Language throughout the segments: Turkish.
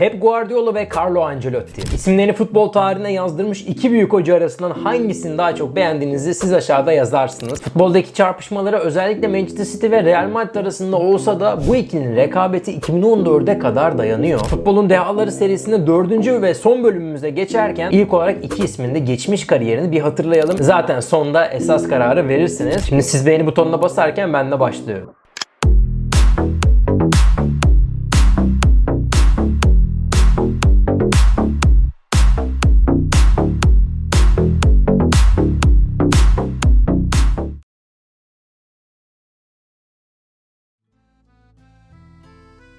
Pep Guardiola ve Carlo Ancelotti. İsimlerini futbol tarihine yazdırmış iki büyük hoca arasından hangisini daha çok beğendiğinizi siz aşağıda yazarsınız. Futboldaki çarpışmaları özellikle Manchester City ve Real Madrid arasında olsa da bu ikilinin rekabeti 2014'e kadar dayanıyor. Futbolun Dehaları serisinde dördüncü ve son bölümümüze geçerken ilk olarak iki ismin de geçmiş kariyerini bir hatırlayalım. Zaten sonda esas kararı verirsiniz. Şimdi siz beğeni butonuna basarken ben de başlıyorum.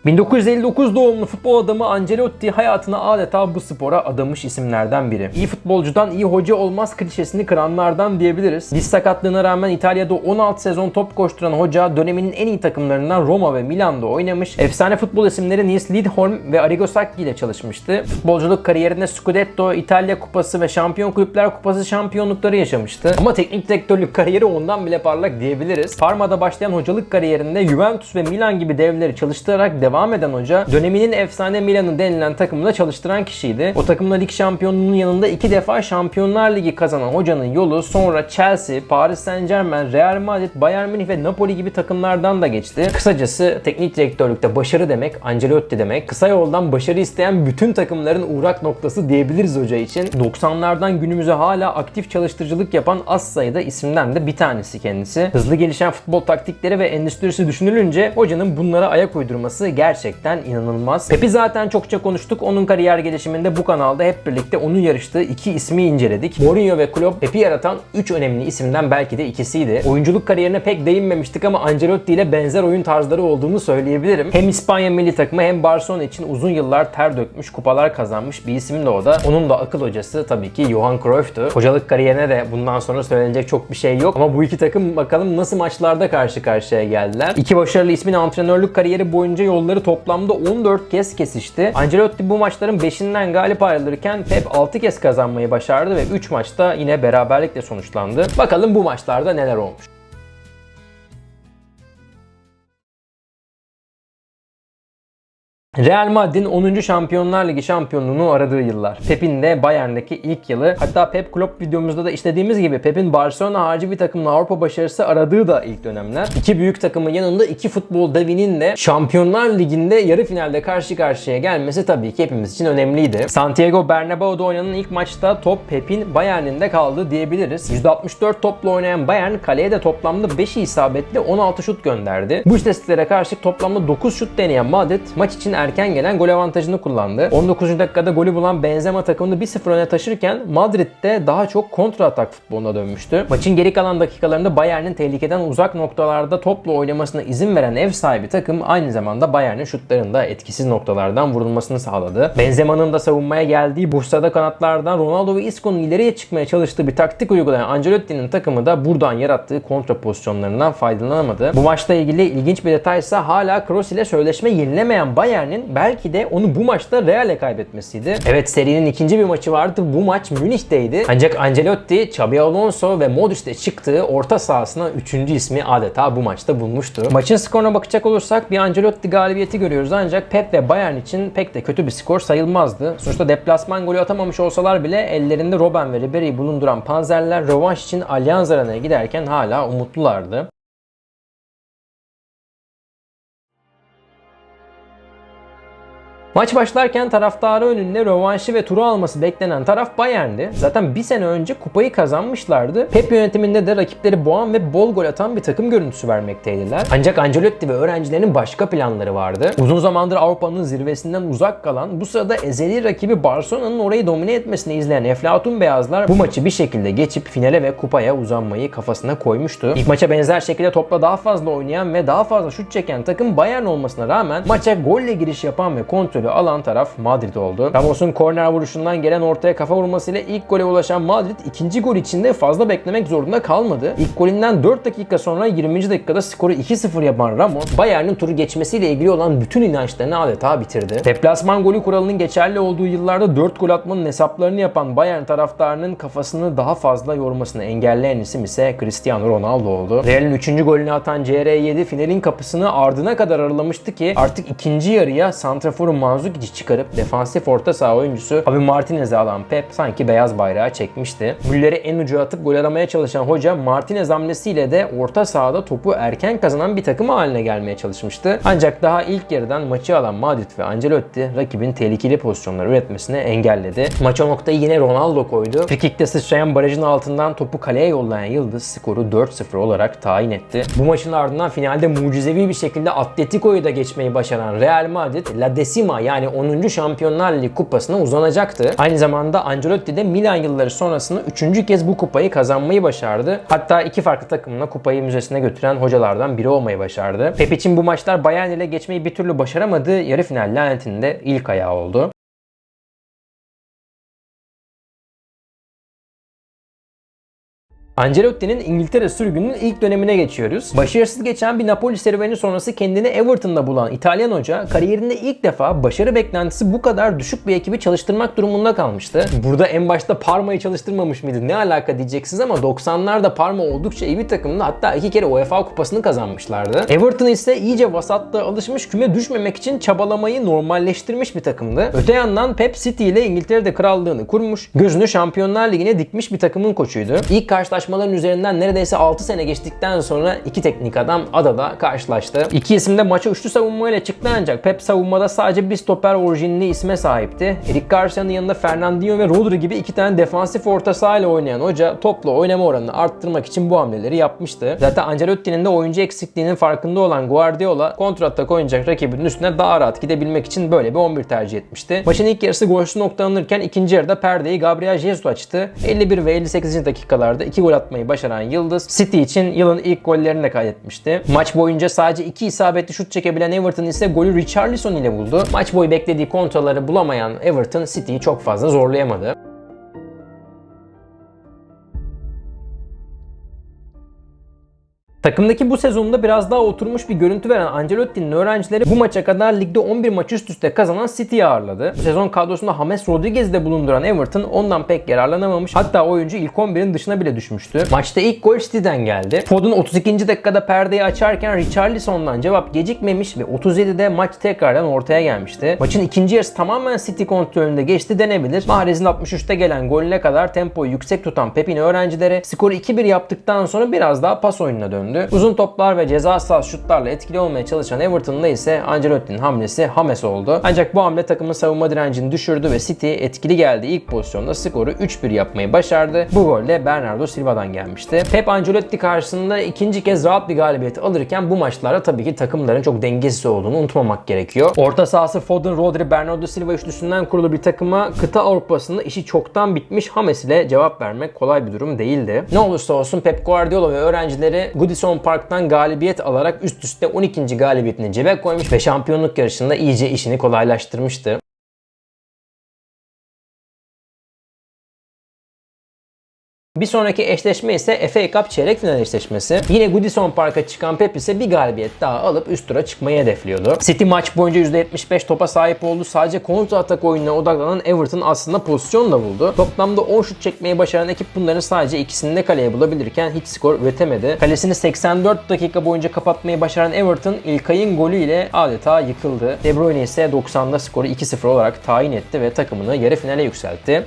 ...1959 doğumlu futbol adamı Ancelotti hayatını adeta bu spora adamış isimlerden biri. İyi futbolcudan iyi hoca olmaz klişesini kıranlardan diyebiliriz. Diz sakatlığına rağmen İtalya'da 16 sezon top koşturan hoca döneminin en iyi takımlarından Roma ve Milan'da oynamış. Efsane futbol isimleri Nils Lidholm ve Arrigo Sacchi ile çalışmıştı. Futbolculuk kariyerinde Scudetto, İtalya Kupası ve Şampiyon Kulüpler Kupası şampiyonlukları yaşamıştı. Ama teknik direktörlük kariyeri ondan bile parlak diyebiliriz. Parma'da başlayan hocalık kariyerinde Juventus ve Milan gibi devleri çalıştırarak eden hoca döneminin efsane Milan'ı denilen takımında çalıştıran kişiydi. O takımla lig şampiyonluğunun yanında iki defa Şampiyonlar Ligi kazanan hocanın yolu sonra Chelsea, Paris Saint Germain, Real Madrid, Bayern Münih ve Napoli gibi takımlardan da geçti. Kısacası teknik direktörlükte başarı demek Ancelotti demek. Kısa yoldan başarı isteyen bütün takımların uğrak noktası diyebiliriz hoca için. 90'lardan günümüze hala aktif çalıştırıcılık yapan az sayıda isimden de bir tanesi kendisi. Hızlı gelişen futbol taktikleri ve endüstrisi düşünülünce hocanın bunlara ayak uydurması gerçekten inanılmaz. Pep'i zaten çokça konuştuk. Onun kariyer gelişiminde bu kanalda hep birlikte onun yarıştığı iki ismi inceledik. Mourinho ve Klopp Pep'i yaratan 3 önemli isimden belki de ikisiydi. Oyunculuk kariyerine pek değinmemiştik ama Ancelotti ile benzer oyun tarzları olduğunu söyleyebilirim. Hem İspanya milli takımı hem Barcelona için uzun yıllar ter dökmüş, kupalar kazanmış bir isim de o da. Onun da akıl hocası tabii ki Johan Cruyff'tu. Hocalık kariyerine de bundan sonra söylenecek çok bir şey yok ama bu iki takım bakalım nasıl maçlarda karşı karşıya geldiler. İki başarılı ismin antrenörlük kariyeri boyunca yolları toplamda 14 kez kesişti. Ancelotti bu maçların 5'inden galip ayrılırken Pep 6 kez kazanmayı başardı ve 3 maçta yine beraberlikle sonuçlandı. Bakalım bu maçlarda neler olmuş. Real Madrid'in 10. Şampiyonlar Ligi şampiyonluğunu aradığı yıllar. Pep'in de Bayern'deki ilk yılı. Hatta Pep Klopp videomuzda da işlediğimiz gibi Pep'in Barcelona harici bir takımın Avrupa başarısı aradığı da ilk dönemler. İki büyük takımın yanında iki futbol devinin de Şampiyonlar Ligi'nde yarı finalde karşı karşıya gelmesi tabii ki hepimiz için önemliydi. Santiago Bernabeu'da oynanan ilk maçta top Pep'in Bayern'inde kaldı diyebiliriz. %64 topla oynayan Bayern kaleye de toplamda 5'i isabetli 16 şut gönderdi. Bu istatistiklere karşı toplamda 9 şut deneyen Madrid maç için erken gelen gol avantajını kullandı. 19. dakikada golü bulan Benzema takımını 1-0 öne taşırken Madrid'de daha çok kontra atak futboluna dönmüştü. Maçın geri kalan dakikalarında Bayern'in tehlikeden uzak noktalarda topla oynamasına izin veren ev sahibi takım aynı zamanda Bayern'in şutlarında etkisiz noktalardan vurulmasını sağladı. Benzema'nın da savunmaya geldiği Bursa'da kanatlardan Ronaldo ve Isco'nun ileriye çıkmaya çalıştığı bir taktik uygulayan Ancelotti'nin takımı da buradan yarattığı kontra pozisyonlarından faydalanamadı. Bu maçla ilgili ilginç bir detay ise hala Kroos ile sözleşme yenilemeyen Bayern'in belki de onu bu maçta Real'e kaybetmesiydi. Evet serinin ikinci bir maçı vardı. Bu maç Münih'teydi. Ancak Ancelotti, Xabi Alonso ve Modric'te çıktığı orta sahasına üçüncü ismi adeta bu maçta bulmuştu. Maçın skoruna bakacak olursak bir Ancelotti galibiyeti görüyoruz ancak Pep ve Bayern için pek de kötü bir skor sayılmazdı. Sonuçta deplasman golü atamamış olsalar bile ellerinde Robben ve Ribery'i bulunduran Panzerler rövanş için Allianz Arena'ya giderken hala umutlulardı. Maç başlarken taraftarı önünde rövanşı ve turu alması beklenen taraf Bayern'di. Zaten bir sene önce kupayı kazanmışlardı. Pep yönetiminde de rakipleri boğan ve bol gol atan bir takım görüntüsü vermekteydiler. Ancak Ancelotti ve öğrencilerinin başka planları vardı. Uzun zamandır Avrupa'nın zirvesinden uzak kalan, bu sırada ezeli rakibi Barcelona'nın orayı domine etmesini izleyen Eflatun Beyazlar bu maçı bir şekilde geçip finale ve kupaya uzanmayı kafasına koymuştu. İlk maça benzer şekilde topla daha fazla oynayan ve daha fazla şut çeken takım Bayern olmasına rağmen maça golle giriş yapan ve kontrol golü alan taraf Madrid oldu. Ramos'un korner vuruşundan gelen ortaya kafa vurmasıyla ilk gole ulaşan Madrid ikinci gol içinde fazla beklemek zorunda kalmadı. İlk golünden 4 dakika sonra 20. dakikada skoru 2-0 yapan Ramos, Bayern'in turu geçmesiyle ilgili olan bütün inançlarını adeta bitirdi. Deplasman golü kuralının geçerli olduğu yıllarda 4 gol atmanın hesaplarını yapan Bayern taraftarının kafasını daha fazla yormasını engelleyen isim ise Cristiano Ronaldo oldu. Real'in 3. golünü atan CR7 finalin kapısını ardına kadar aralamıştı ki artık ikinci yarıya santraforun Manzukic'i çıkarıp defansif orta saha oyuncusu Javi Martinez'i alan Pep sanki beyaz bayrağı çekmişti. Müller'i en ucu atıp gol aramaya çalışan hoca Martinez hamlesiyle de orta sahada topu erken kazanan bir takım haline gelmeye çalışmıştı. Ancak daha ilk yarıdan maçı alan Madrid ve Ancelotti rakibin tehlikeli pozisyonlar üretmesini engelledi. Maça noktayı yine Ronaldo koydu. Frikik'te sıçrayan barajın altından topu kaleye yollayan Yıldız skoru 4-0 olarak tayin etti. Bu maçın ardından finalde mucizevi bir şekilde Atletico'yu da geçmeyi başaran Real Madrid La Decima yani 10. Şampiyonlar Ligi kupasına uzanacaktı. Aynı zamanda Ancelotti de Milan yılları sonrasında 3. kez bu kupayı kazanmayı başardı. Hatta iki farklı takımla kupayı müzesine götüren hocalardan biri olmayı başardı. Pep için bu maçlar Bayern ile geçmeyi bir türlü başaramadığı yarı final lanetinde ilk ayağı oldu. Ancelotti'nin İngiltere sürgününün ilk dönemine geçiyoruz. Başarısız geçen bir Napoli serüveni sonrası kendini Everton'da bulan İtalyan hoca kariyerinde ilk defa başarı beklentisi bu kadar düşük bir ekibi çalıştırmak durumunda kalmıştı. Burada en başta Parma'yı çalıştırmamış mıydı? Ne alaka diyeceksiniz ama 90'larda Parma oldukça iyi bir takımdı. Hatta iki kere UEFA kupasını kazanmışlardı. Everton ise iyice vasatlığa alışmış küme düşmemek için çabalamayı normalleştirmiş bir takımdı. Öte yandan Pep City ile İngiltere'de krallığını kurmuş, gözünü Şampiyonlar Ligi'ne dikmiş bir takımın koçuydu. İlk karşılaşma Tartışmaların üzerinden neredeyse 6 sene geçtikten sonra iki teknik adam adada karşılaştı. İki isim de maça üçlü savunmayla çıktı ancak Pep savunmada sadece bir stoper orijinli isme sahipti. Eric Garcia'nın yanında Fernandinho ve Rodri gibi iki tane defansif orta sahayla oynayan hoca topla oynama oranını arttırmak için bu hamleleri yapmıştı. Zaten Ancelotti'nin de oyuncu eksikliğinin farkında olan Guardiola kontratak oynayacak rakibinin üstüne daha rahat gidebilmek için böyle bir 11 tercih etmişti. Maçın ilk yarısı golsüz noktalanırken ikinci yarıda perdeyi Gabriel Jesus açtı. 51 ve 58. dakikalarda iki gol atmayı başaran Yıldız City için yılın ilk gollerini de kaydetmişti. Maç boyunca sadece iki isabetli şut çekebilen Everton ise golü Richarlison ile buldu. Maç boyu beklediği kontraları bulamayan Everton City'yi çok fazla zorlayamadı. Takımdaki bu sezonda biraz daha oturmuş bir görüntü veren Ancelotti'nin öğrencileri bu maça kadar ligde 11 maç üst üste kazanan City'yi ağırladı. Sezon kadrosunda James Rodriguez'i de bulunduran Everton ondan pek yararlanamamış. Hatta oyuncu ilk 11'in dışına bile düşmüştü. Maçta ilk gol City'den geldi. Foden 32. dakikada perdeyi açarken Richarlison'dan cevap gecikmemiş ve 37'de maç tekrardan ortaya gelmişti. Maçın ikinci yarısı tamamen City kontrolünde geçti denebilir. Mahrez'in 63'te gelen golüne kadar tempoyu yüksek tutan Pep'in öğrencileri skoru 2-1 yaptıktan sonra biraz daha pas oyununa döndü döndü. Uzun toplar ve ceza sahası şutlarla etkili olmaya çalışan Everton'da ise Ancelotti'nin hamlesi Hames oldu. Ancak bu hamle takımın savunma direncini düşürdü ve City etkili geldi ilk pozisyonda skoru 3-1 yapmayı başardı. Bu gol de Bernardo Silva'dan gelmişti. Pep Ancelotti karşısında ikinci kez rahat bir galibiyet alırken bu maçlarda tabii ki takımların çok dengesiz olduğunu unutmamak gerekiyor. Orta sahası Foden, Rodri, Bernardo Silva üçlüsünden kurulu bir takıma kıta Avrupa'sında işi çoktan bitmiş Hames ile cevap vermek kolay bir durum değildi. Ne olursa olsun Pep Guardiola ve öğrencileri Goodison Goodison Park'tan galibiyet alarak üst üste 12. galibiyetini cebe koymuş ve şampiyonluk yarışında iyice işini kolaylaştırmıştı. Bir sonraki eşleşme ise FA Cup çeyrek final eşleşmesi. Yine Goodison Park'a çıkan Pep ise bir galibiyet daha alıp üst tura çıkmayı hedefliyordu. City maç boyunca %75 topa sahip oldu. Sadece kontra atak oyununa odaklanan Everton aslında pozisyon da buldu. Toplamda 10 şut çekmeyi başaran ekip bunların sadece ikisini de kaleye bulabilirken hiç skor üretemedi. Kalesini 84 dakika boyunca kapatmayı başaran Everton İlkay'ın golüyle adeta yıkıldı. De Bruyne ise 90'da skoru 2-0 olarak tayin etti ve takımını yarı finale yükseltti.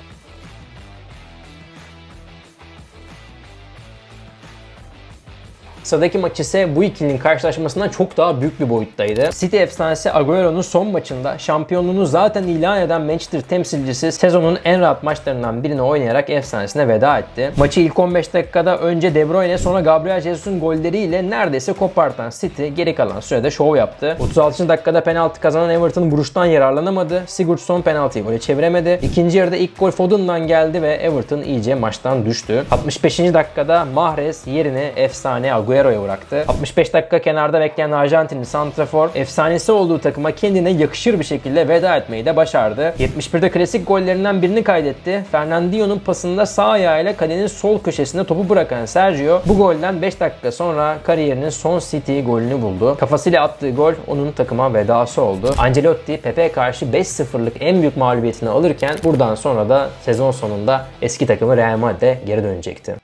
Sıradaki maç ise bu ikilinin karşılaşmasından çok daha büyük bir boyuttaydı. City efsanesi Agüero'nun son maçında şampiyonluğunu zaten ilan eden Manchester temsilcisi sezonun en rahat maçlarından birini oynayarak efsanesine veda etti. Maçı ilk 15 dakikada önce De Bruyne sonra Gabriel Jesus'un golleriyle neredeyse kopartan City geri kalan sürede şov yaptı. 36. dakikada penaltı kazanan Everton vuruştan yararlanamadı. Sigurdsson penaltıyı gole çeviremedi. İkinci yarıda ilk gol Foden'dan geldi ve Everton iyice maçtan düştü. 65. dakikada Mahrez yerine efsane Agüero Agüero'ya bıraktı. 65 dakika kenarda bekleyen Arjantinli Santrafor efsanesi olduğu takıma kendine yakışır bir şekilde veda etmeyi de başardı. 71'de klasik gollerinden birini kaydetti. Fernandinho'nun pasında sağ ayağıyla kalenin sol köşesinde topu bırakan Sergio bu golden 5 dakika sonra kariyerinin son City golünü buldu. Kafasıyla attığı gol onun takıma vedası oldu. Ancelotti Pepe karşı 5-0'lık en büyük mağlubiyetini alırken buradan sonra da sezon sonunda eski takımı Real Madrid'e geri dönecekti.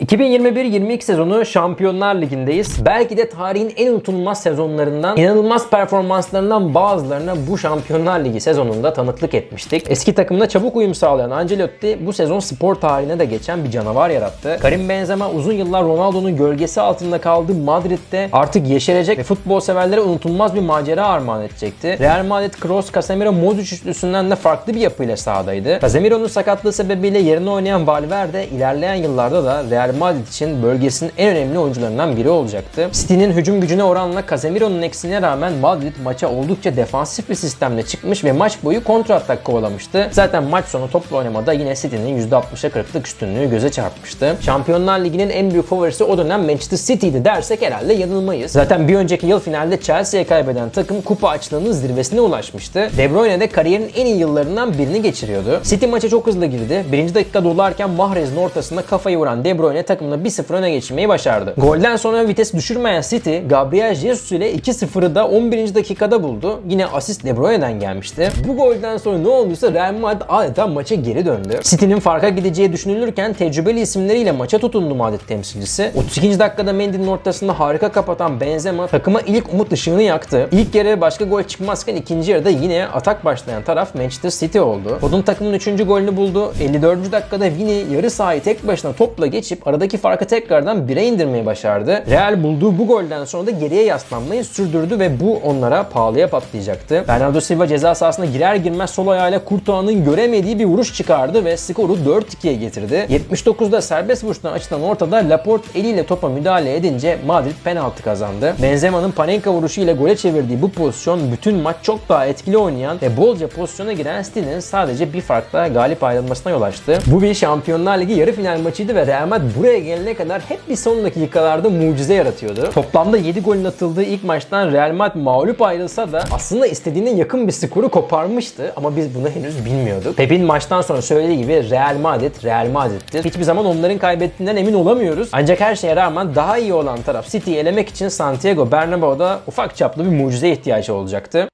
2021-22 sezonu Şampiyonlar Ligi'ndeyiz. Belki de tarihin en unutulmaz sezonlarından, inanılmaz performanslarından bazılarına bu Şampiyonlar Ligi sezonunda tanıklık etmiştik. Eski takımına çabuk uyum sağlayan Ancelotti bu sezon spor tarihine de geçen bir canavar yarattı. Karim Benzema uzun yıllar Ronaldo'nun gölgesi altında kaldığı Madrid'de artık yeşerecek ve futbol severlere unutulmaz bir macera armağan edecekti. Real Madrid, Kroos, Casemiro, Modric üçlüsünden de farklı bir yapıyla sahadaydı. Casemiro'nun sakatlığı sebebiyle yerine oynayan Valverde ilerleyen yıllarda da Real Madrid için bölgesinin en önemli oyuncularından biri olacaktı. City'nin hücum gücüne oranla Casemiro'nun eksiğine rağmen Madrid maça oldukça defansif bir sistemle çıkmış ve maç boyu kontra atak kovalamıştı. Zaten maç sonu toplu oynamada yine City'nin %60'a 40'lık üstünlüğü göze çarpmıştı. Şampiyonlar Ligi'nin en büyük favorisi o dönem Manchester City'di dersek herhalde yanılmayız. Zaten bir önceki yıl finalde Chelsea'ye kaybeden takım kupa açlığının zirvesine ulaşmıştı. De Bruyne de kariyerinin en iyi yıllarından birini geçiriyordu. City maça çok hızlı girdi. Birinci dakika dolarken Mahrez'in ortasında kafayı vuran De Bruyne takımını 1-0 öne geçirmeyi başardı. Golden sonra vites düşürmeyen City, Gabriel Jesus ile 2-0'ı da 11. dakikada buldu. Yine asist De Bruyne'den gelmişti. Bu golden sonra ne olduysa Real Madrid adeta maça geri döndü. City'nin farka gideceği düşünülürken tecrübeli isimleriyle maça tutundu Madrid temsilcisi. 32. dakikada Mendy'nin ortasında harika kapatan Benzema takıma ilk umut ışığını yaktı. İlk yarı başka gol çıkmazken ikinci yarıda yine atak başlayan taraf Manchester City oldu. Odun takımın 3. golünü buldu. 54. dakikada Vini yarı sahayı tek başına topla geçip aradaki farkı tekrardan 1'e indirmeyi başardı. Real bulduğu bu golden sonra da geriye yaslanmayı sürdürdü ve bu onlara pahalıya patlayacaktı. Bernardo Silva ceza sahasına girer girmez sol ayağıyla Courtois'ın göremediği bir vuruş çıkardı ve skoru 4-2'ye getirdi. 79'da serbest vuruştan açılan ortada Laporte eliyle topa müdahale edince Madrid penaltı kazandı. Benzema'nın Panenka vuruşu ile gole çevirdiği bu pozisyon bütün maç çok daha etkili oynayan ve bolca pozisyona giren City'nin sadece bir farkla galip ayrılmasına yol açtı. Bu bir Şampiyonlar Ligi yarı final maçıydı ve Real Madrid buraya gelene kadar hep bir son dakikalarda mucize yaratıyordu. Toplamda 7 golün atıldığı ilk maçtan Real Madrid mağlup ayrılsa da aslında istediğine yakın bir skoru koparmıştı ama biz bunu henüz bilmiyorduk. Pep'in maçtan sonra söylediği gibi Real Madrid Real Madrid'tir. Hiçbir zaman onların kaybettiğinden emin olamıyoruz. Ancak her şeye rağmen daha iyi olan taraf City'yi elemek için Santiago Bernabeu'da ufak çaplı bir mucize ihtiyacı olacaktı.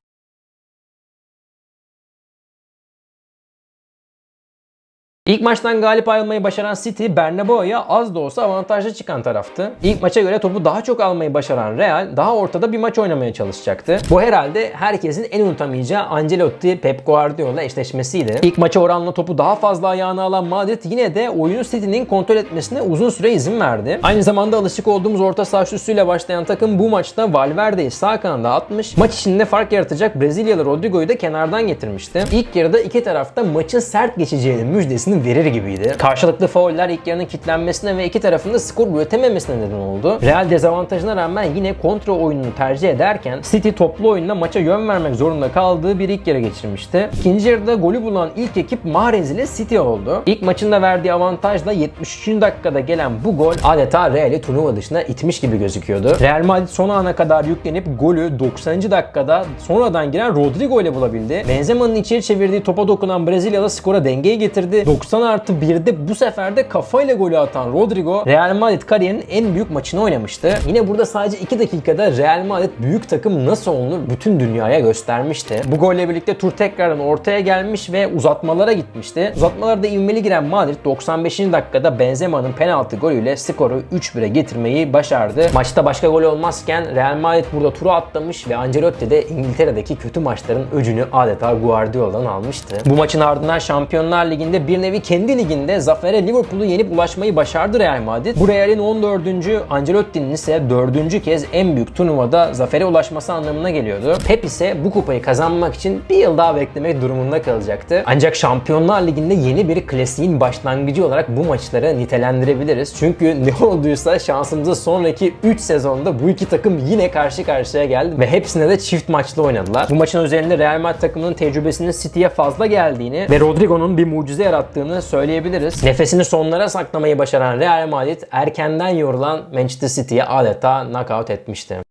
İlk maçtan galip ayrılmayı başaran City, Bernabeu'ya az da olsa avantajlı çıkan taraftı. İlk maça göre topu daha çok almayı başaran Real, daha ortada bir maç oynamaya çalışacaktı. Bu herhalde herkesin en unutamayacağı Ancelotti Pep Guardiola eşleşmesiydi. İlk maça oranla topu daha fazla ayağına alan Madrid yine de oyunu City'nin kontrol etmesine uzun süre izin verdi. Aynı zamanda alışık olduğumuz orta saha şutuyla başlayan takım bu maçta Valverde'yi sağ kanada atmış, maç içinde fark yaratacak Brezilyalı Rodrigo'yu da kenardan getirmişti. İlk yarıda iki tarafta maçın sert geçeceğinin müjdesini verir gibiydi. Karşılıklı fauller ilk yarının kitlenmesine ve iki tarafın da skor üretememesine neden oldu. Real dezavantajına rağmen yine kontra oyununu tercih ederken City toplu oyunla maça yön vermek zorunda kaldığı bir ilk yarı geçirmişti. İkinci yarıda golü bulan ilk ekip Mahrez ile City oldu. İlk maçında verdiği avantajla 73. dakikada gelen bu gol adeta Real'i turnuva dışına itmiş gibi gözüküyordu. Real Madrid son ana kadar yüklenip golü 90. dakikada sonradan giren Rodrigo ile bulabildi. Benzema'nın içeri çevirdiği topa dokunan Brezilyalı skora dengeyi getirdi. 90 artı 1'de bu sefer de kafayla golü atan Rodrigo Real Madrid kariyerinin en büyük maçını oynamıştı. Yine burada sadece 2 dakikada Real Madrid büyük takım nasıl olunur bütün dünyaya göstermişti. Bu golle birlikte tur tekrardan ortaya gelmiş ve uzatmalara gitmişti. Uzatmalarda ivmeli giren Madrid 95. dakikada Benzema'nın penaltı golüyle skoru 3-1'e getirmeyi başardı. Maçta başka gol olmazken Real Madrid burada turu atlamış ve Ancelotti de İngiltere'deki kötü maçların öcünü adeta Guardiola'dan almıştı. Bu maçın ardından Şampiyonlar Ligi'nde bir nevi kendi liginde zafere Liverpool'u yenip ulaşmayı başardı Real Madrid. Bu Real'in 14. Ancelotti'nin ise 4. kez en büyük turnuvada zafere ulaşması anlamına geliyordu. Pep ise bu kupayı kazanmak için bir yıl daha beklemek durumunda kalacaktı. Ancak Şampiyonlar Ligi'nde yeni bir klasiğin başlangıcı olarak bu maçları nitelendirebiliriz. Çünkü ne olduysa şansımıza sonraki 3 sezonda bu iki takım yine karşı karşıya geldi ve hepsine de çift maçlı oynadılar. Bu maçın özelinde Real Madrid takımının tecrübesinin City'ye fazla geldiğini ve Rodrigo'nun bir mucize yarattığını söyleyebiliriz. Nefesini sonlara saklamayı başaran Real Madrid erkenden yorulan Manchester City'ye adeta knockout etmişti.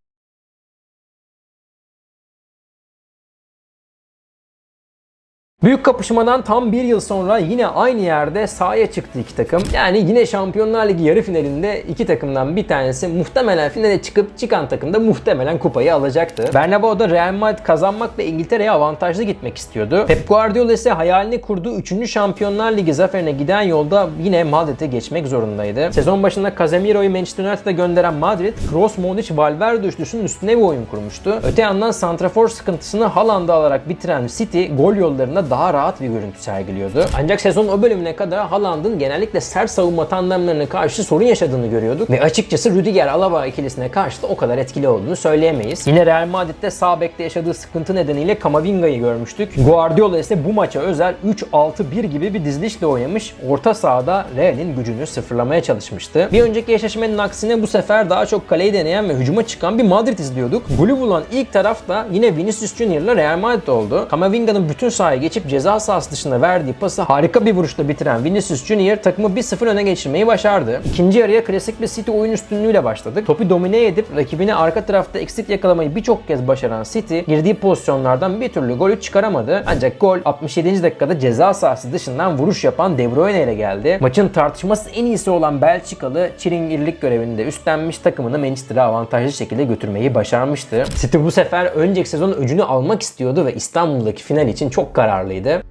Büyük kapışmadan tam bir yıl sonra yine aynı yerde sahaya çıktı iki takım. Yani yine Şampiyonlar Ligi yarı finalinde iki takımdan bir tanesi muhtemelen finale çıkıp çıkan takım da muhtemelen kupayı alacaktı. Bernabeu'da Real Madrid kazanmak ve İngiltere'ye avantajlı gitmek istiyordu. Pep Guardiola ise hayalini kurduğu 3. Şampiyonlar Ligi zaferine giden yolda yine Madrid'e geçmek zorundaydı. Sezon başında Casemiro'yu Manchester United'a gönderen Madrid, Kroos, Modric, Valverde üçlüsünün üstüne bir oyun kurmuştu. Öte yandan santrafor sıkıntısını Haaland'a alarak bitiren City gol yollarında daha rahat bir görüntü sergiliyordu. Ancak sezon o bölümüne kadar Haaland'ın genellikle sert savunma tandemlerine karşı sorun yaşadığını görüyorduk ve açıkçası Rüdiger Alaba ikilisine karşı da o kadar etkili olduğunu söyleyemeyiz. Yine Real Madrid'de sağ bekte yaşadığı sıkıntı nedeniyle Kamavinga'yı görmüştük. Guardiola ise bu maça özel 3-6-1 gibi bir dizilişle oynamış. Orta sahada Real'in gücünü sıfırlamaya çalışmıştı. Bir önceki eşleşmenin aksine bu sefer daha çok kaleyi deneyen ve hücuma çıkan bir Madrid izliyorduk. Golü bulan ilk taraf da yine Vinicius Junior ile Real Madrid oldu. Kamavinga'nın bütün sahaya geçip ceza sahası dışında verdiği pası harika bir vuruşla bitiren Vinicius Junior takımı 1-0 öne geçirmeyi başardı. İkinci yarıya klasik bir City oyun üstünlüğüyle başladık. Topu domine edip rakibini arka tarafta eksik yakalamayı birçok kez başaran City girdiği pozisyonlardan bir türlü golü çıkaramadı. Ancak gol 67. dakikada ceza sahası dışından vuruş yapan De Bruyne ile geldi. Maçın tartışması en iyisi olan Belçikalı çilingirlik görevini de üstlenmiş takımını Manchester'a avantajlı şekilde götürmeyi başarmıştı. City bu sefer önceki sezon öcünü almak istiyordu ve İstanbul'daki final için çok yararlıydı.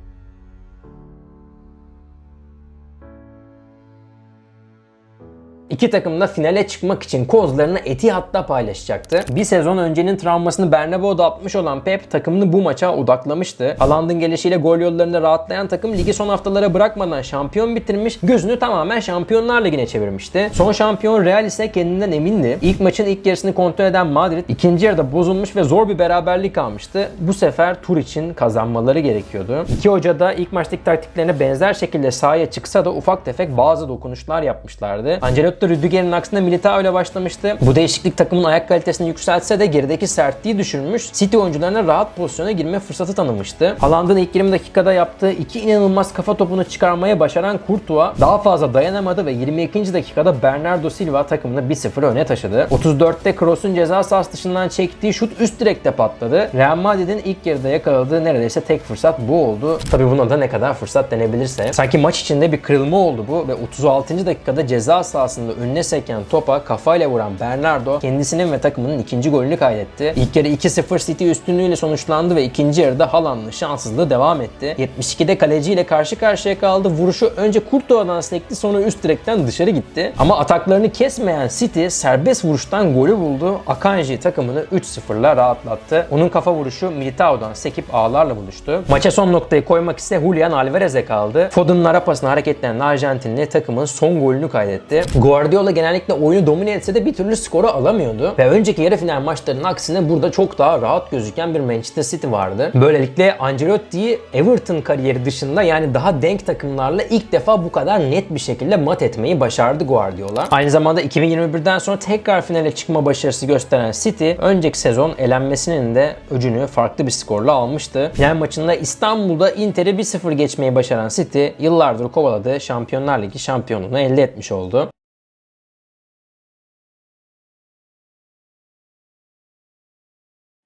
İki takım da finale çıkmak için kozlarını Etihad'da paylaşacaktı. Bir sezon öncenin travmasını Bernabeu'da atmış olan Pep takımını bu maça odaklamıştı. Haaland'ın gelişiyle gol yollarında rahatlayan takım ligi son haftalara bırakmadan şampiyon bitirmiş, gözünü tamamen Şampiyonlar Ligi'ne çevirmişti. Son şampiyon Real ise kendinden emindi. İlk maçın ilk yarısını kontrol eden Madrid ikinci yarıda bozulmuş ve zor bir beraberlik almıştı. Bu sefer tur için kazanmaları gerekiyordu. İki hoca da ilk maçtaki taktiklerine benzer şekilde sahaya çıksa da ufak tefek bazı dokunuşlar yapmışlardı. Ancelotti Rüdiger'in aksine Militao ile başlamıştı. Bu değişiklik takımın ayak kalitesini yükseltse de gerideki sertliği düşürmüş. City oyuncularına rahat pozisyona girme fırsatı tanımıştı. Haaland'ın ilk 20 dakikada yaptığı iki inanılmaz kafa topunu çıkarmaya başaran Courtois daha fazla dayanamadı ve 22. dakikada Bernardo Silva takımını 1-0 öne taşıdı. 34'te Kroos'un ceza sahası dışından çektiği şut üst direkte patladı. Real Madrid'in ilk yarıda yakaladığı neredeyse tek fırsat bu oldu. Tabii buna da ne kadar fırsat denebilirse. Sanki maç içinde bir kırılma oldu bu ve 36. dakikada ceza sahasında önüne seken topa kafayla vuran Bernardo kendisinin ve takımının ikinci golünü kaydetti. İlk yarı 2-0 City üstünlüğüyle sonuçlandı ve ikinci yarıda Haaland'ın şanssızlığı devam etti. 72'de kaleciyle karşı karşıya kaldı. Vuruşu önce Courtois'dan sekti sonra üst direkten dışarı gitti. Ama ataklarını kesmeyen City serbest vuruştan golü buldu. Akanji takımını 3-0'la rahatlattı. Onun kafa vuruşu Militao'dan sekip ağlarla buluştu. Maça son noktayı koymak ise Julian Alvarez'e kaldı. Foden'ın ara pasına hareketlenen Arjantinli takımın son golünü kaydetti. Guardiola genellikle oyunu domine etse de bir türlü skoru alamıyordu. Ve önceki yarı final maçlarının aksine burada çok daha rahat gözüken bir Manchester City vardı. Böylelikle Ancelotti'yi Everton kariyeri dışında yani daha denk takımlarla ilk defa bu kadar net bir şekilde mat etmeyi başardı Guardiola. Aynı zamanda 2021'den sonra tekrar finale çıkma başarısı gösteren City önceki sezon elenmesinin de öcünü farklı bir skorla almıştı. Final maçında İstanbul'da Inter'i 1-0 geçmeyi başaran City yıllardır kovaladığı Şampiyonlar Ligi şampiyonluğunu elde etmiş oldu.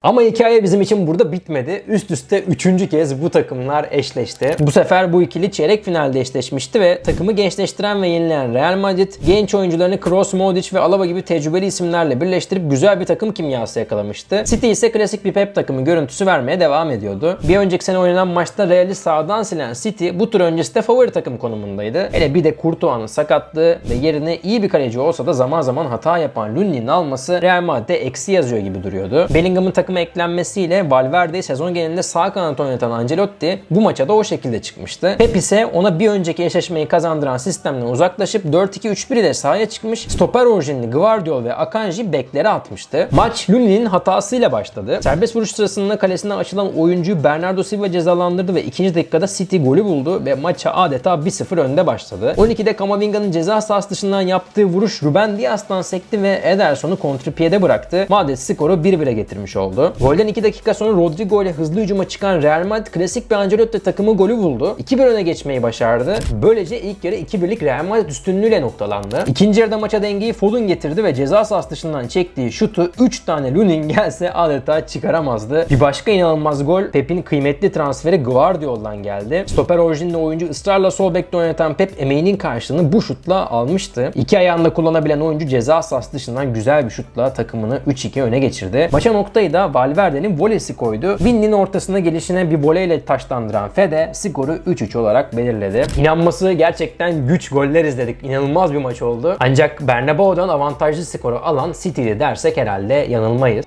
Ama hikaye bizim için burada bitmedi. Üst üste üçüncü kez bu takımlar eşleşti. Bu sefer bu ikili çeyrek finalde eşleşmişti ve takımı gençleştiren ve yenileyen Real Madrid genç oyuncularını Kroos, Modric ve Alaba gibi tecrübeli isimlerle birleştirip güzel bir takım kimyası yakalamıştı. City ise klasik bir Pep takımı görüntüsü vermeye devam ediyordu. Bir önceki sene oynanan maçta Real'i sağdan silen City bu tur öncesi de favori takım konumundaydı. Hele bir de Courtois'ın sakatlığı ve yerine iyi bir kaleci olsa da zaman zaman hata yapan Lunin'in alması Real Madrid'e eksi yazıyor gibi duruyordu. Bellingham'ın takıma eklenmesiyle Valverde'yi sezon genelinde sağ kanat oynatan Ancelotti bu maça da o şekilde çıkmıştı. Pep ise ona bir önceki eşleşmeyi kazandıran sistemden uzaklaşıp 4-2-3-1 ile sahaya çıkmış. Stoper orijinli Guardiola ve Akanji beklere atmıştı. Maç Lunin'in hatasıyla başladı. Serbest vuruş sırasında kalesine açılan oyuncuyu Bernardo Silva cezalandırdı ve ikinci dakikada City golü buldu ve maça adeta 1-0 önde başladı. 12'de Kamavinga'nın ceza sahası dışından yaptığı vuruş Ruben Dias'tan sekti ve Ederson'u kontrpiyede bıraktı. Madrid skoru 1-1'e getirmiş oldu. Oldu. Golden 2 dakika sonra Rodrigo ile hızlı hücuma çıkan Real Madrid klasik bir Ancelotti takımı golü buldu. 2-1 öne geçmeyi başardı. Böylece ilk yarı 2-1'lik Real Madrid üstünlüğüyle noktalandı. İkinci yarıda maça dengeyi Foden getirdi ve ceza sahası dışından çektiği şutu 3 tane Lunin gelse adeta çıkaramazdı. Bir başka inanılmaz gol Pep'in kıymetli transferi Guardiola'dan geldi. Stoper orijinli oyuncu ısrarla sol bekte oynatan Pep emeğinin karşılığını bu şutla almıştı. İki ayağında kullanabilen oyuncu ceza sahası dışından güzel bir şutla takımını 3-2 öne geçirdi. Maça noktayı da Valverde'nin volesi koydu. Win'in ortasına gelişine bir voleyle taşlandıran Fede skoru 3-3 olarak belirledi. İnanması gerçekten güç goller izledik. İnanılmaz bir maç oldu. Ancak Bernabeu'dan avantajlı skoru alan City'di dersek herhalde yanılmayız.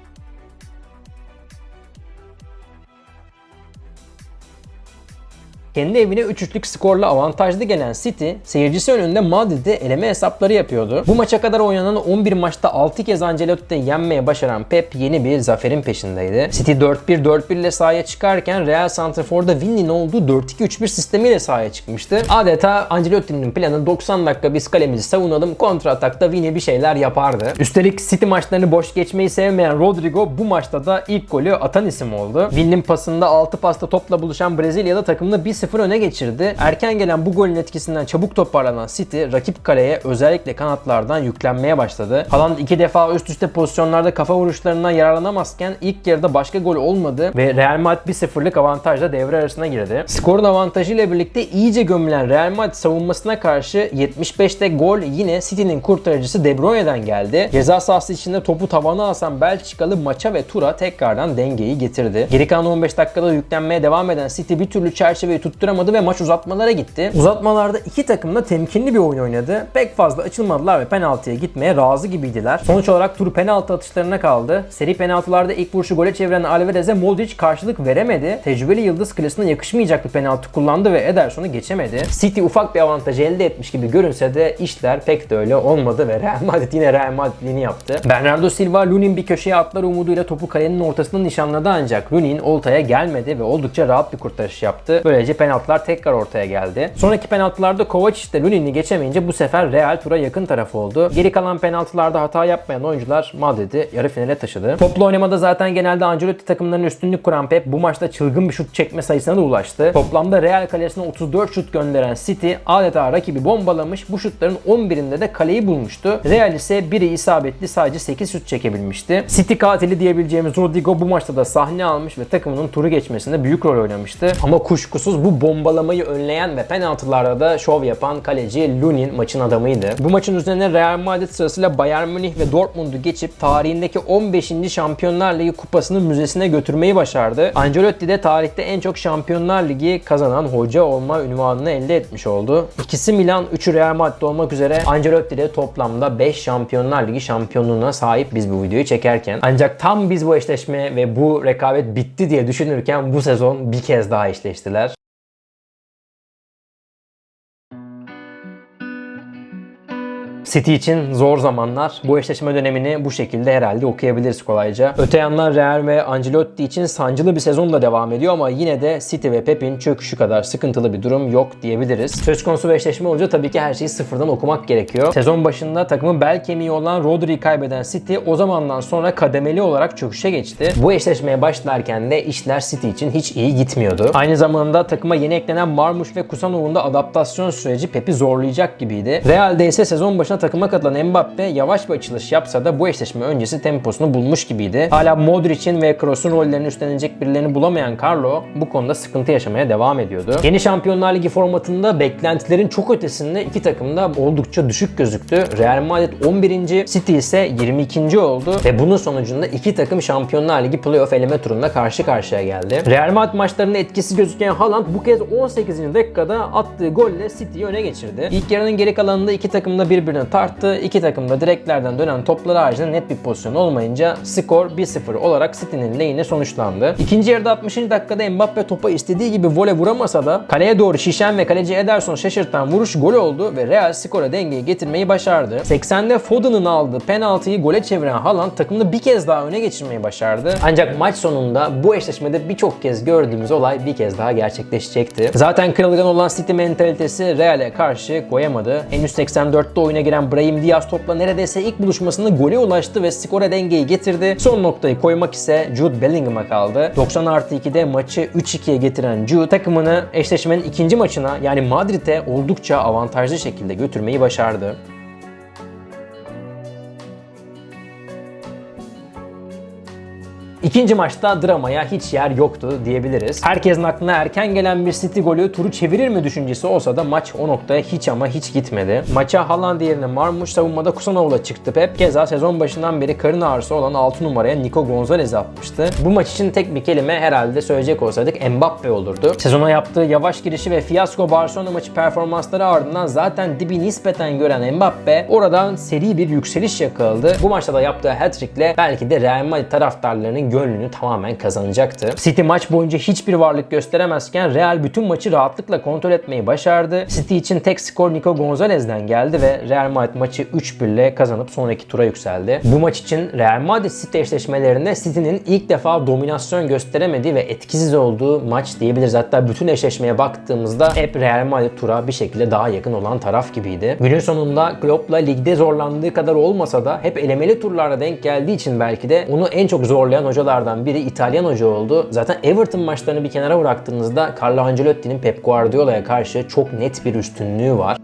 Kendi evine 3-3'lük skorla avantajlı gelen City, seyircisi önünde Madrid'de eleme hesapları yapıyordu. Bu maça kadar oynanan 11 maçta 6 kez Ancelotti'yi yenmeye başaran Pep yeni bir zaferin peşindeydi. City 4-1-4-1 ile sahaya çıkarken Real Santrafor'da Vinny'nin olduğu 4-2-3-1 sistemiyle sahaya çıkmıştı. Adeta Ancelotti'nin planı 90 dakika biz kalemizi savunalım, kontra atakta Vinny bir şeyler yapardı. Üstelik City maçlarını boş geçmeyi sevmeyen Rodrigo bu maçta da ilk golü atan isim oldu. Vinny'nin pasında 6 pasta topla buluşan Brezilya'da takımını 1-0 öne geçirdi. Erken gelen bu golün etkisinden çabuk toparlanan City rakip kaleye özellikle kanatlardan yüklenmeye başladı. Haaland iki defa üst üste pozisyonlarda kafa vuruşlarından yararlanamazken ilk yarıda başka gol olmadı ve Real Madrid 1-0'lık avantajla devre arasına girdi. Skorun avantajıyla birlikte iyice gömülen Real Madrid savunmasına karşı 75'te gol yine City'nin kurtarıcısı De Bruyne'den geldi. Ceza sahası içinde topu tavana asan Belçikalı maça ve tura tekrardan dengeyi getirdi. Geri kalan 15 dakikada yüklenmeye devam eden City bir türlü çerçeveyi tutturamadı ve maç uzatmalara gitti. Uzatmalarda iki takım da temkinli bir oyun oynadı. Pek fazla açılmadılar ve penaltıya gitmeye razı gibiydiler. Sonuç olarak tur penaltı atışlarına kaldı. Seri penaltılarda ilk vuruşu gole çeviren Alvarez'e Modric karşılık veremedi. Tecrübeli yıldız klasına yakışmayacak bir penaltı kullandı ve Ederson'u geçemedi. City ufak bir avantaj elde etmiş gibi görünse de işler pek de öyle olmadı ve Real Madrid yine Real Madrid'ini yaptı. Bernardo Silva Lunin bir köşeye atlar umuduyla topu kalenin ortasına nişanladı ancak Lunin oltaya gelmedi ve oldukça rahat bir kurtarış yaptı. Böylece penaltılar tekrar ortaya geldi. Sonraki penaltılarda Kovacic de Lunin'i geçemeyince bu sefer Real tura yakın taraf oldu. Geri kalan penaltılarda hata yapmayan oyuncular Madrid'i yarı finale taşıdı. Toplu oynamada zaten genelde Ancelotti takımlarının üstünlük kuran Pep bu maçta çılgın bir şut çekme sayısına da ulaştı. Toplamda Real kalesine 34 şut gönderen City adeta rakibi bombalamış. Bu şutların 11'inde de kaleyi bulmuştu. Real ise biri isabetli sadece 8 şut çekebilmişti. City katili diyebileceğimiz Rodrigo bu maçta da sahne almış ve takımının turu geçmesinde büyük rol oynamıştı. Ama kuşkusuz bu bombalamayı önleyen ve penaltılarda da şov yapan kaleci Lunin maçın adamıydı. Bu maçın üzerine Real Madrid sırasıyla Bayern Münih ve Dortmund'u geçip tarihindeki 15. Şampiyonlar Ligi kupasını müzesine götürmeyi başardı. Ancelotti de tarihte en çok Şampiyonlar Ligi kazanan hoca olma ünvanını elde etmiş oldu. İkisi Milan, üçü Real Madrid olmak üzere Ancelotti de toplamda 5 Şampiyonlar Ligi şampiyonluğuna sahip biz bu videoyu çekerken. Ancak tam biz bu eşleşme ve bu rekabet bitti diye düşünürken bu sezon bir kez daha eşleştiler. City için zor zamanlar. Bu eşleşme dönemini bu şekilde herhalde okuyabiliriz kolayca. Öte yandan Real ve Ancelotti için sancılı bir sezon da devam ediyor ama yine de City ve Pep'in çöküşü kadar sıkıntılı bir durum yok diyebiliriz. Söz konusu bir eşleşme olunca tabii ki her şeyi sıfırdan okumak gerekiyor. Sezon başında takımın bel kemiği olan Rodri'yi kaybeden City o zamandan sonra kademeli olarak çöküşe geçti. Bu eşleşmeye başlarken de işler City için hiç iyi gitmiyordu. Aynı zamanda takıma yeni eklenen Marmuş ve Kusanov'un da adaptasyon süreci Pep'i zorlayacak gibiydi. Real'de ise sezon başına takıma katılan Mbappe yavaş bir açılış yapsa da bu eşleşme öncesi temposunu bulmuş gibiydi. Hala Modric'in ve Kroos'un rollerini üstlenecek birilerini bulamayan Carlo bu konuda sıkıntı yaşamaya devam ediyordu. Yeni Şampiyonlar Ligi formatında beklentilerin çok ötesinde iki takım da oldukça düşük gözüktü. Real Madrid 11. City ise 22. oldu ve bunun sonucunda iki takım Şampiyonlar Ligi playoff eleme turunda karşı karşıya geldi. Real Madrid maçlarında etkisi gözüken Haaland bu kez 18. dakikada attığı golle City'yi öne geçirdi. İlk yarının geri kalanında iki takım da birbirine tarttı. İki takım da direklerden dönen topları haricinde net bir pozisyon olmayınca skor 1-0 olarak City'nin lehine sonuçlandı. İkinci yarıda 60. dakikada Mbappe topa istediği gibi vole vuramasa da kaleye doğru şişen ve kaleci Ederson şaşırtan vuruş gol oldu ve Real skora dengeyi getirmeyi başardı. 80'de Foden'ın aldığı penaltıyı gole çeviren Haaland takımını bir kez daha öne geçirmeyi başardı. Ancak maç sonunda bu eşleşmede birçok kez gördüğümüz olay bir kez daha gerçekleşecekti. Zaten kırılgan olan City mentalitesi Real'e karşı koyamadı. Henüz 84'te oyuna giren giren Brahim Diaz topla neredeyse ilk buluşmasında gole ulaştı ve skora dengeyi getirdi. Son noktayı koymak ise Jude Bellingham'a kaldı. 90 artı 2'de maçı 3-2'ye getiren Jude takımını eşleşmenin ikinci maçına yani Madrid'e oldukça avantajlı şekilde götürmeyi başardı. İkinci maçta dramaya hiç yer yoktu diyebiliriz. Herkesin aklına erken gelen bir City golü turu çevirir mi düşüncesi olsa da maç o noktaya hiç ama hiç gitmedi. Maça Haaland yerine Marmuş savunmada Kusanov'la çıktı Pep. Keza sezon başından beri karın ağrısı olan 6 numaraya Nico Gonzalez'i atmıştı. Bu maç için tek bir kelime herhalde söyleyecek olsaydık Mbappe olurdu. Sezona yaptığı yavaş girişi ve fiyasko Barcelona maçı performansları ardından zaten dibi nispeten gören Mbappe oradan seri bir yükseliş yakaladı. Bu maçta da yaptığı hat-trick'le belki de Real Madrid taraftarlarının gönlünü tamamen kazanacaktı. City maç boyunca hiçbir varlık gösteremezken Real bütün maçı rahatlıkla kontrol etmeyi başardı. City için tek skor Nico Gonzalez'den geldi ve Real Madrid maçı 3-1 ile kazanıp sonraki tura yükseldi. Bu maç için Real Madrid City eşleşmelerinde City'nin ilk defa dominasyon gösteremediği ve etkisiz olduğu maç diyebiliriz. Hatta bütün eşleşmeye baktığımızda hep Real Madrid tura bir şekilde daha yakın olan taraf gibiydi. Günün sonunda Klopp'la ligde zorlandığı kadar olmasa da hep elemeli turlarda denk geldiği için belki de onu en çok zorlayan hocalardan biri İtalyan hoca oldu. Zaten Everton maçlarını bir kenara bıraktığınızda Carlo Ancelotti'nin Pep Guardiola'ya karşı çok net bir üstünlüğü var.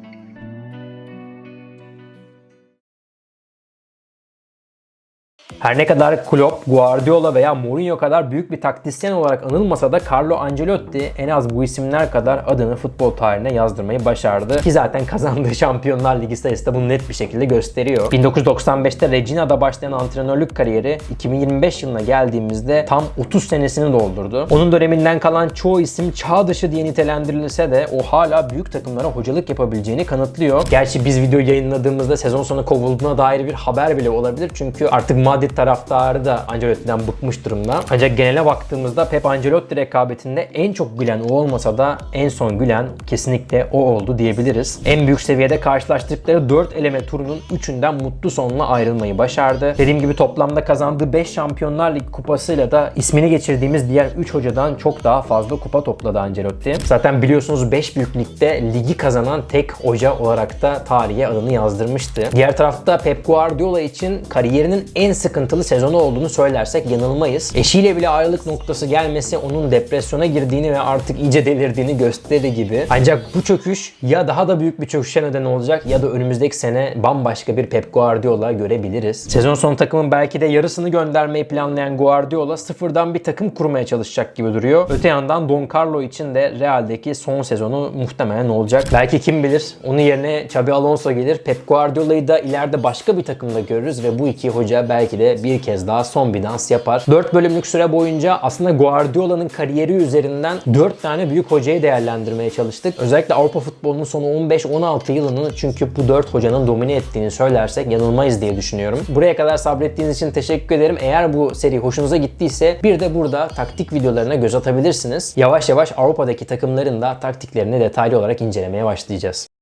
Her ne kadar Klopp, Guardiola veya Mourinho kadar büyük bir taktisyen olarak anılmasa da Carlo Ancelotti en az bu isimler kadar adını futbol tarihine yazdırmayı başardı. Ki zaten kazandığı Şampiyonlar Ligi sayısı da bunu net bir şekilde gösteriyor. 1995'te Regina'da başlayan antrenörlük kariyeri 2025 yılına geldiğimizde tam 30 senesini doldurdu. Onun döneminden kalan çoğu isim çağ dışı diye nitelendirilse de o hala büyük takımlara hocalık yapabileceğini kanıtlıyor. Gerçi biz video yayınladığımızda sezon sonu kovulduğuna dair bir haber bile olabilir. Çünkü artık Madrid taraftarı da Ancelotti'den bıkmış durumda. Ancak genele baktığımızda Pep Ancelotti rekabetinde en çok gülen o olmasa da en son gülen kesinlikle o oldu diyebiliriz. En büyük seviyede karşılaştıkları 4 eleme turunun 3'ünden mutlu sonla ayrılmayı başardı. Dediğim gibi toplamda kazandığı 5 Şampiyonlar Ligi kupasıyla da ismini geçirdiğimiz diğer 3 hocadan çok daha fazla kupa topladı Ancelotti. Zaten biliyorsunuz 5 büyük ligde ligi kazanan tek hoca olarak da tarihe adını yazdırmıştı. Diğer tarafta Pep Guardiola için kariyerinin en sıkıntılı sezonu olduğunu söylersek yanılmayız. Eşiyle bile ayrılık noktası gelmesi onun depresyona girdiğini ve artık iyice delirdiğini gösterir gibi. Ancak bu çöküş ya daha da büyük bir çöküşe neden olacak ya da önümüzdeki sene bambaşka bir Pep Guardiola görebiliriz. Sezon sonu takımın belki de yarısını göndermeyi planlayan Guardiola sıfırdan bir takım kurmaya çalışacak gibi duruyor. Öte yandan Don Carlo için de Real'deki son sezonu muhtemelen olacak. Belki kim bilir onun yerine Xabi Alonso gelir. Pep Guardiola'yı da ileride başka bir takımda görürüz ve bu iki hoca belki bir kez daha son bir dans yapar. 4 bölümlük süre boyunca aslında Guardiola'nın kariyeri üzerinden 4 tane büyük hocayı değerlendirmeye çalıştık. Özellikle Avrupa futbolunun sonu 15-16 yılını çünkü bu 4 hocanın domine ettiğini söylersek yanılmayız diye düşünüyorum. Buraya kadar sabrettiğiniz için teşekkür ederim. Eğer bu seri hoşunuza gittiyse bir de burada taktik videolarına göz atabilirsiniz. Yavaş yavaş Avrupa'daki takımların da taktiklerini detaylı olarak incelemeye başlayacağız.